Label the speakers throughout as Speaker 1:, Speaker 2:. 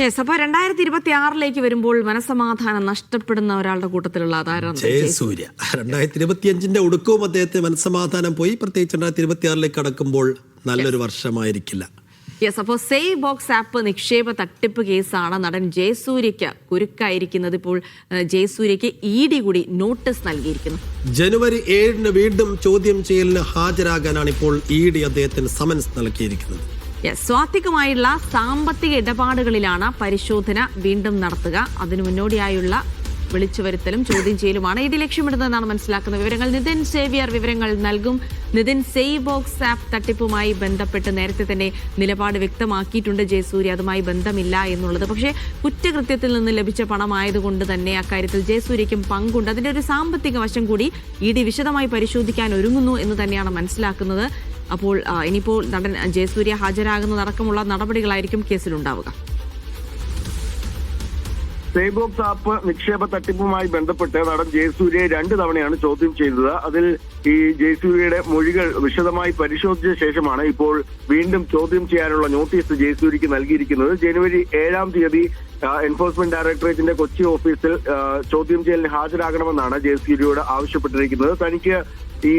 Speaker 1: Yes അപ്പൊ രണ്ടായിരത്തി ഇരുപത്തി ആറിലേക്ക് വരുമ്പോൾ മനസ്സമാധാനം നഷ്ടപ്പെടുന്ന ഒരാളുടെ കൂട്ടത്തിലുള്ള
Speaker 2: ജയസൂര്യ രണ്ടായിരത്തി ഇരുപത്തിയഞ്ചിന്റെ ഒടുക്കവും അദ്ദേഹത്തെ മനസ്സമാധാനം പോയി. പ്രത്യേകിച്ച് രണ്ടായിരത്തി ഇരുപത്തി ആറിലേക്ക് കടക്കുമ്പോൾ നല്ലൊരു വർഷമായിരിക്കില്ല.
Speaker 1: യെസ് അപ്പോൾ സേവ് ബോക്സ് ആപ്പ് നിക്ഷേപ തട്ടിപ്പ് കേസാണ് നടൻ ജയസൂര്യയ്ക്ക് കുരുക്കായിരിക്കുന്നത്. ഇപ്പോൾ ജയസൂര്യക്ക് ജയസൂര്യയ്ക്ക് ഇ ഡി കൂടി നോട്ടീസ് നൽകിയിരിക്കുന്നു.
Speaker 2: ജനുവരി ഏഴിന് വീണ്ടും ചോദ്യം ചെയ്യലിന് ഹാജരാകാനാണ് ഇപ്പോൾ ഇ ഡി അദ്ദേഹത്തിന് സമൻസ് നൽകിയിരിക്കുന്നത്.
Speaker 1: യെസ് സ്വാത്തികമായുള്ള സാമ്പത്തിക ഇടപാടുകളിലാണ് പരിശോധന വീണ്ടും നടത്തുക. അതിനു മുന്നോടിയായുള്ള വിളിച്ചു വരുത്തലും ചോദ്യം ചെയ്യലുമാണ് ഇത് ലക്ഷ്യമിടുന്നതെന്നാണ് മനസ്സിലാക്കുന്ന വിവരങ്ങൾ. നിതിൻ സേവിയർ വിവരങ്ങൾ നൽകും. നിതിൻ സേവ് ബോക്സ് ആപ്പ് തട്ടിപ്പുമായി ബന്ധപ്പെട്ട് നേരത്തെ തന്നെ നിലപാട് വ്യക്തമാക്കിയിട്ടുണ്ട്. ജയസൂര്യ അതുമായി ബന്ധമില്ല എന്നുള്ളത്. പക്ഷേ കുറ്റകൃത്യത്തിൽ നിന്ന് ലഭിച്ച പണമായതുകൊണ്ട് തന്നെ അക്കാര്യത്തിൽ ജയസൂര്യയ്ക്കും പങ്കുണ്ട്. അതിന്റെ ഒരു സാമ്പത്തിക വശം കൂടി ഇ ഡി വിശദമായി പരിശോധിക്കാൻ ഒരുങ്ങുന്നു എന്ന് തന്നെയാണ് മനസ്സിലാക്കുന്നത്. അപ്പോൾ ഇനിയിപ്പോൾ നടൻ ജയസൂര്യ ഹാജരാകുന്നതടക്കമുള്ള നടപടികളായിരിക്കും കേസിലുണ്ടാവുക.
Speaker 3: സേബോക്സ് ആപ്പ് നിക്ഷേപ തട്ടിപ്പുമായി ബന്ധപ്പെട്ട് നടൻ ജയസൂര്യയെ രണ്ട് തവണയാണ് ചോദ്യം ചെയ്തത്. അതിൽ ഈ ജയസൂര്യയുടെ മൊഴികൾ വിശദമായി പരിശോധിച്ച ശേഷമാണ് ഇപ്പോൾ വീണ്ടും ചോദ്യം ചെയ്യാനുള്ള നോട്ടീസ് ജയസൂര്യക്ക് നൽകിയിരിക്കുന്നത്. ജനുവരി ഏഴാം തീയതി എൻഫോഴ്സ്മെന്റ് ഡയറക്ടറേറ്റിന്റെ കൊച്ചി ഓഫീസിൽ ചോദ്യം ചെയ്യലിന് ഹാജരാകണമെന്നാണ് ജയസൂര്യയോട് ആവശ്യപ്പെട്ടിരിക്കുന്നത്. തനിക്ക് ഈ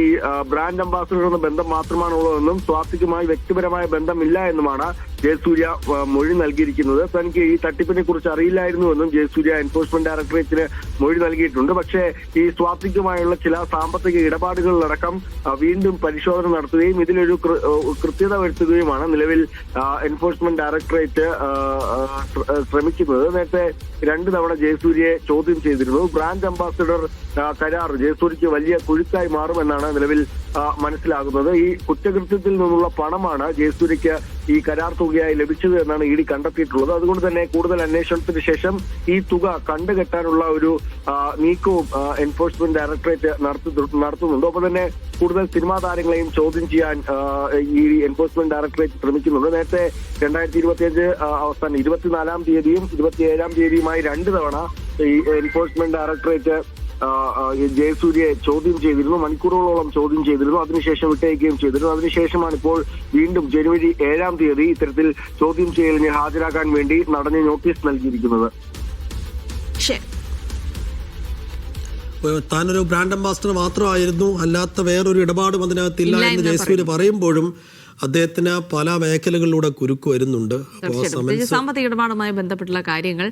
Speaker 3: ബ്രാൻഡ് അംബാസഡർ ബന്ധം മാത്രമാണ് ഉള്ളതെന്നും സ്വാത്തിക്കുമായി വ്യക്തിപരമായ ബന്ധമില്ല എന്നുമാണ് ജയസൂര്യ മൊഴി നൽകിയിരിക്കുന്നത്. തനിക്ക് ഈ തട്ടിപ്പിനെ കുറിച്ച് അറിയില്ലായിരുന്നുവെന്നും ജയസൂര്യ എൻഫോഴ്സ്മെന്റ് ഡയറക്ടറേറ്റിന് മൊഴി നൽകിയിട്ടുണ്ട്. പക്ഷേ ഈ സ്വാത്തിക്കുമായുള്ള ചില സാമ്പത്തിക ഇടപാടുകളിലടക്കം വീണ്ടും പരിശോധന നടത്തുകയും ഇതിലൊരു കൃത്യത വരുത്തുകയുമാണ് നിലവിൽ എൻഫോഴ്സ്മെന്റ് ഡയറക്ടറേറ്റ് ശ്രമിക്കുന്നത്. നേരത്തെ രണ്ടു തവണ ജയസൂര്യയെ ചോദ്യം ചെയ്തിരുന്നു. ബ്രാൻഡ് അംബാസിഡർ കരാർ ജയസൂര്യക്ക് വലിയ കുഴുക്കായി മാറുമെന്നാണ് നിലവിൽ മനസ്സിലാകുന്നത്. ഈ കുറ്റകൃത്യത്തിൽ നിന്നുള്ള പണമാണ് ജയസൂര്യക്ക് ഈ കരാർ തുകയായി ലഭിച്ചത് എന്നാണ് ഇ ഡി കണ്ടെത്തിയിട്ടുള്ളത്. അതുകൊണ്ട് തന്നെ കൂടുതൽ അന്വേഷണത്തിന് ശേഷം ഈ തുക കണ്ടുകെട്ടാനുള്ള ഒരു നീക്കവും എൻഫോഴ്സ്മെന്റ് ഡയറക്ടറേറ്റ് നടത്തു- നടത്തുന്നുണ്ട്. ഒപ്പം തന്നെ കൂടുതൽ സിനിമാ താരങ്ങളെയും ചോദ്യം ചെയ്യാൻ ഈ എൻഫോഴ്സ്മെന്റ് ഡയറക്ടറേറ്റ് ശ്രമിക്കുന്നുണ്ട്. നേരത്തെ രണ്ടായിരത്തി ഇരുപത്തിയഞ്ച് അവസാനം ഇരുപത്തിനാലാം തീയതിയും ഇരുപത്തിയേഴാം തീയതിയുമായി രണ്ട് തവണ ഈ എൻഫോഴ്സ്മെന്റ് ഡയറക്ടറേറ്റ് ജയസൂര്യയെ ചോദ്യം ചെയ്തിരുന്നു മണിക്കൂറുകളോളം ചോദ്യം ചെയ്തിരുന്നു അതിനുശേഷം വിട്ടയക്കുകയും ചെയ്തിരുന്നു. അതിനുശേഷമാണ് ഇപ്പോൾ വീണ്ടും ജനുവരി ഏഴാം തീയതി ഇത്തരത്തിൽ ചോദ്യം ചെയ്യലിന് ഹാജരാക്കാൻ വേണ്ടി നടന് നോട്ടീസ് നൽകിയിരിക്കുന്നത്.
Speaker 2: താനൊരു ബ്രാൻഡ് അംബാസിഡർ മാത്രമായിരുന്നു അല്ലാത്ത വേറൊരു ഇടപാടും അതിനകത്തില്ല
Speaker 1: ഇല്ല
Speaker 2: എന്ന് ജയസൂര്യ പറയുമ്പോഴും അദ്ദേഹത്തിന് പല മേഖലകളിലൂടെ കുരുക്ക് വരുന്നുണ്ട്.
Speaker 1: സാമ്പത്തിക ഇടപാടുമായി ബന്ധപ്പെട്ടുള്ള കാര്യങ്ങൾ